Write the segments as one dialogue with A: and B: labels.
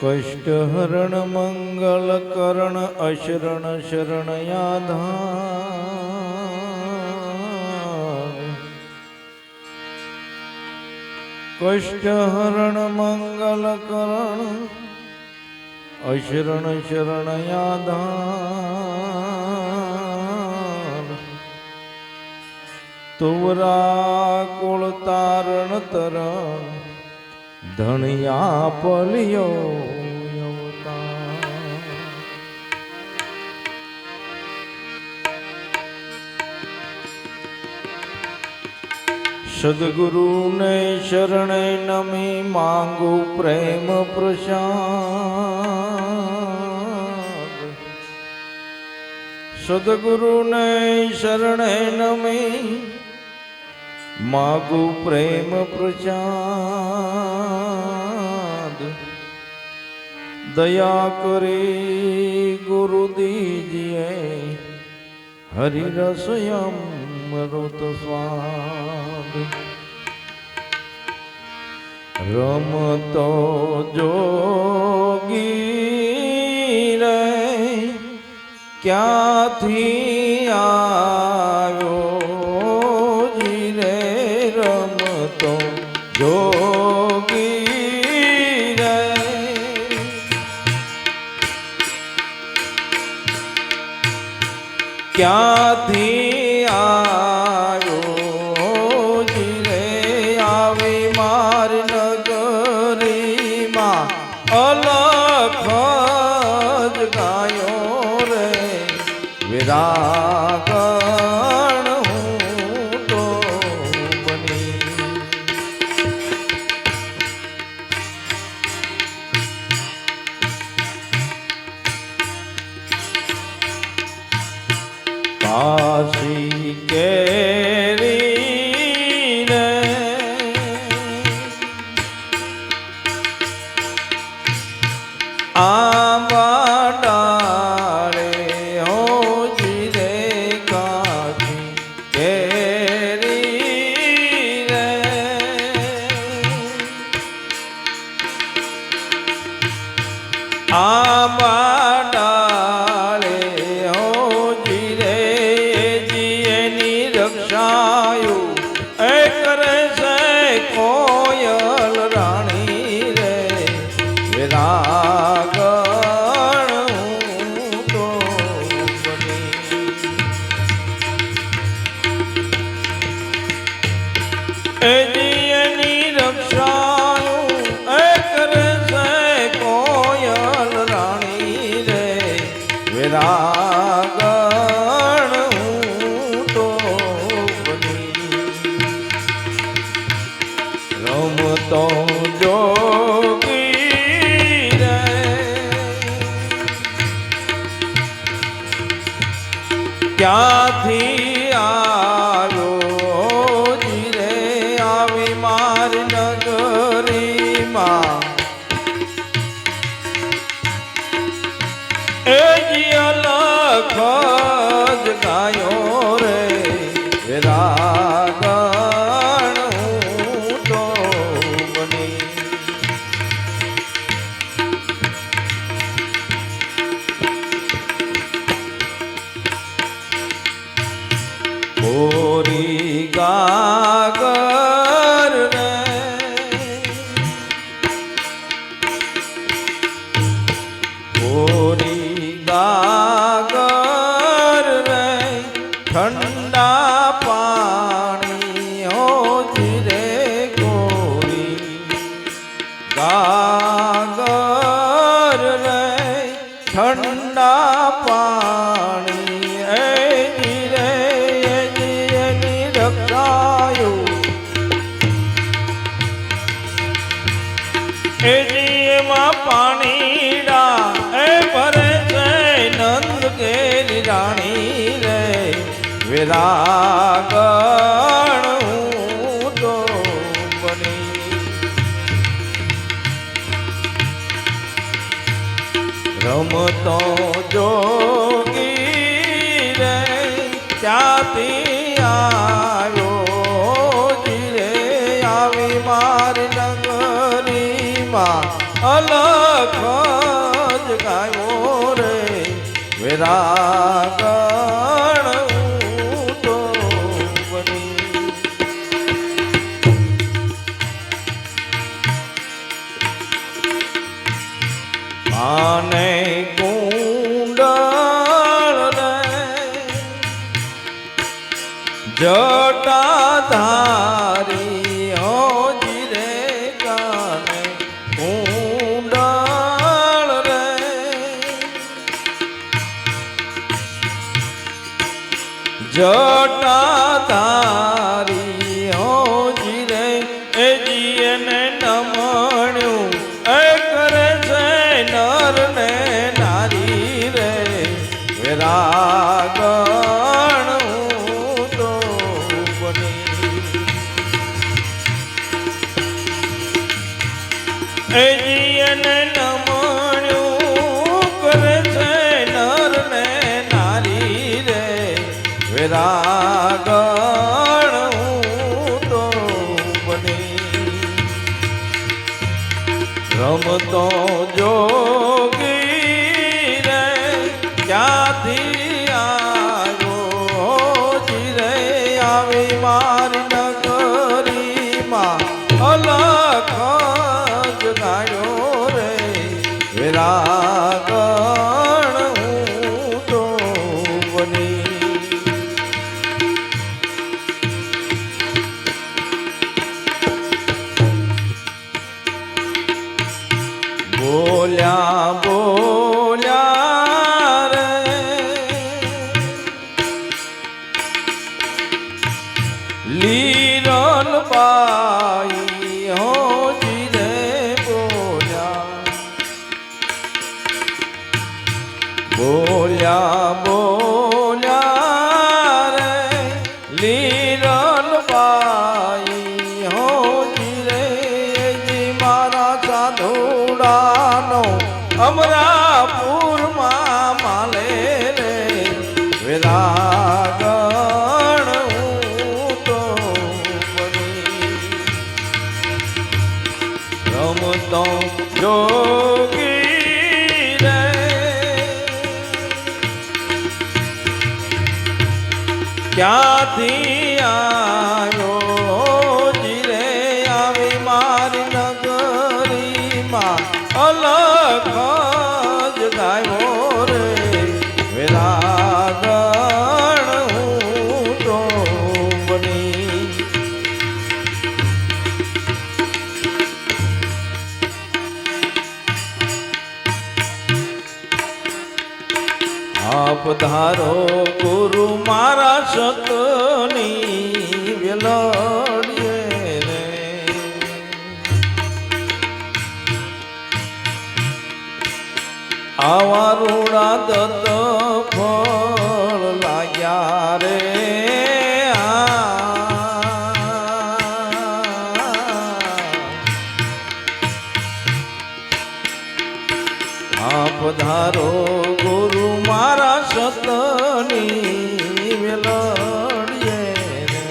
A: કષ્ટહરણ, મંગલ કરણ, અશરણ શરણયાધા કષ્ટહરણ, મંગલ કરણ, અશરણ શરણયાધા તુવરા કુળ તારણ તરણ, ધણિયા, પલિયો સદગુરુને શરણે નમી માંગુ પ્રેમ પ્રસાદ. સદગુરુને શરણે નમી માગુ પ્રેમ પ્રસાદ. દયા કરી ગુરુદીજીએ હરિરસયમ રમૃત સ્વામી રમતો જોગી રે ક્યાંથી આવ્યો જી રે રમતો જોગી ક્યાંથી વિરા का પાણીડા એ પરે નંદ કેરી રાણી રે. વિરાગ વેરાગણ જટાધારી હોજી જીરે એ જીને નમણ્યું, એ કરે છે નર ને નારી રે બની એ જીને નમણ્યું વેરાગણ હું તો બની રમતો જોગી રે, ક્યાંથી આવ્યો? જીરે આવી મારી નગરીમાં અલખ જગાયો રે. વિરાગણ રમતો જોગી રે. ક્યાંથી આવ્યો આપ ધારો, ગુરુ મારા સતની વેલડીએ રે. આવા રૂડા દત્ત ફળ લાગ્યા રે. આપ ધારો, ગુરુ મારા સતની વેલડીએ રે.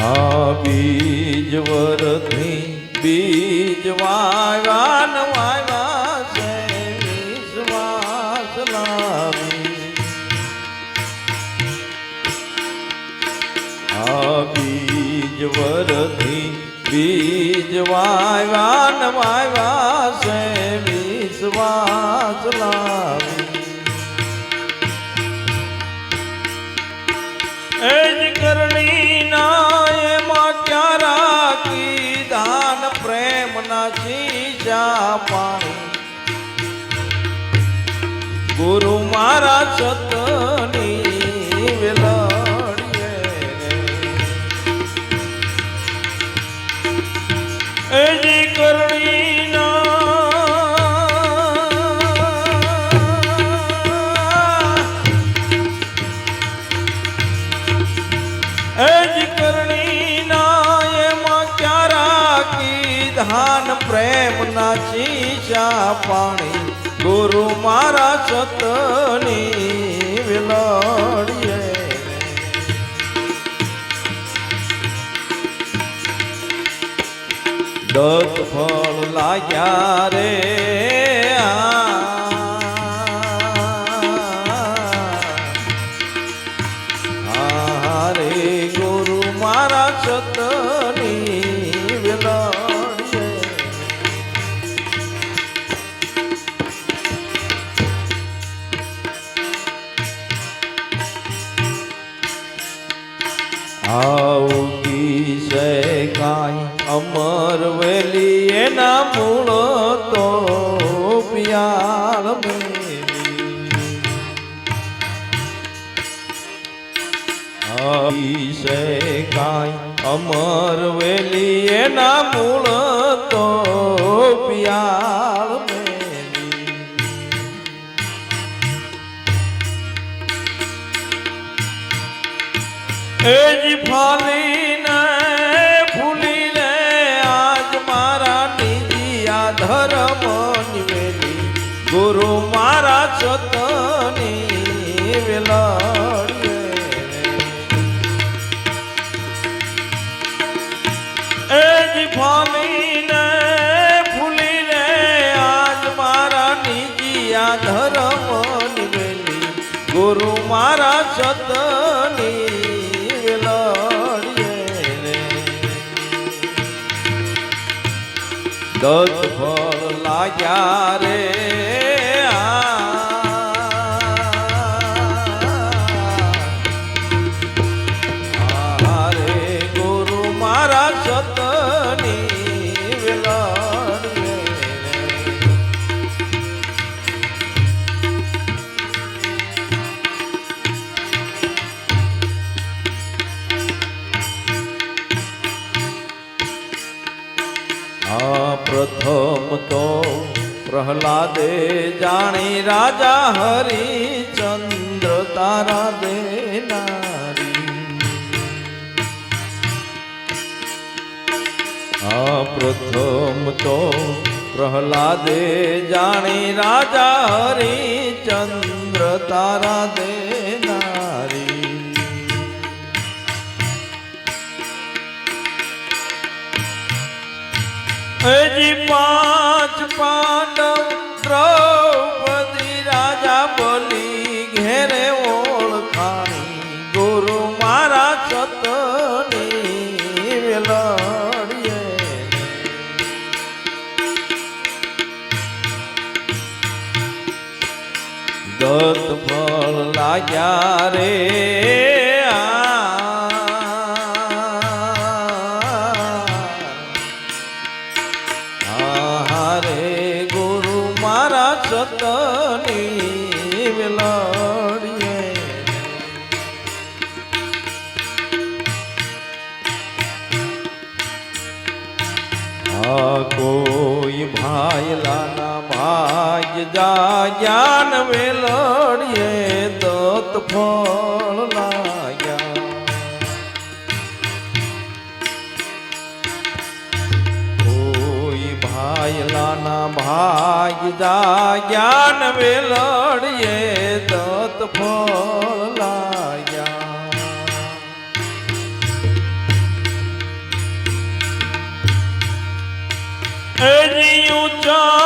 A: આ બીજ વરથી બીજ વાવાન વાવા છે, વિશ્વાસ લાવી. આ બીજ વરથી બીજ વાવાન વાવા છે વિશ્વાસ લાવી. એજ કરણી ના એમાં ક્યાં રાખી? દાન પ્રેમ ના શીશા પાણી. ગુરુ મારા સતની રે એ જ કરણી પ્રેમ ના ચીચા પાણી. ગુરુ મારા સતની વિલડીએ દત્ત ફળ લાગ્યા રે. વેલી એના મૂળ તો આવી છે કાંઈ અમર વેલી એના મૂળ તો પિયાલ મેલી. એજી ફાલીને ધર્મ નિવેલી ગુરુ મારા ચતની વેલાડીએ. એજી ફાલીને ફૂલીને આજ મારા નિજી આ ધર્મ નિવેલી ગુરુ મારા સતની વેલાડીએ. રે દત્ત ફળ પ્રહલાદે જાણી રાજા હરિચંદ્ર તારા દેનારી. આ પ્રથમ તો પ્રહલાદે જાણી રાજા હરિચંદ્ર તારા દેનારી. હજી પાંચ પાંડવ સતની વેલડીએ. આ કોઈ ભાઈલાના ભાગ્ય જા જ્ઞાન વેલડીએ દત્ત ફળ લાગ્યા. જા જ્ઞાન વેલડીએ દત ફળ લાગ્યા એ યજ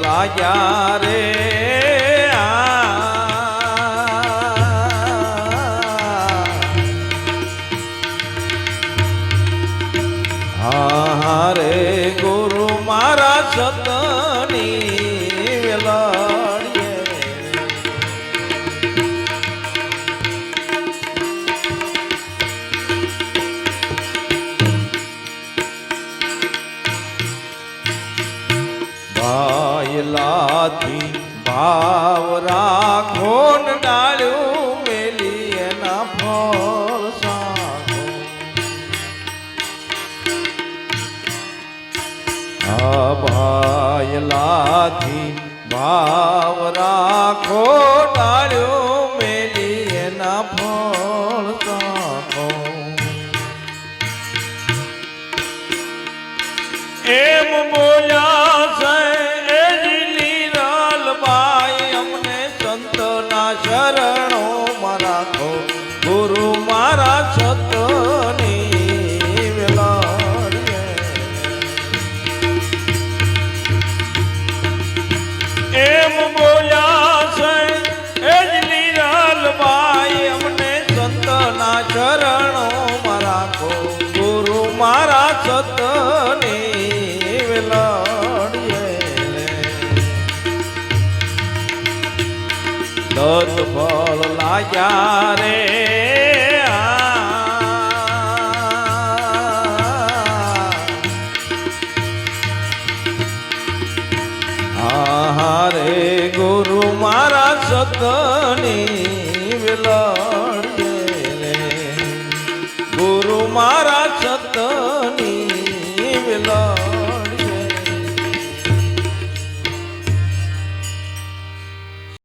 A: લાગ્યા રે. ભાઈલાથી ભાવ રાખો ડાળ્યું મેલી એના ફળ સાગો આ ભાવ રાખો ભાગ્યા રે. હારે ગુરુ મારા સતની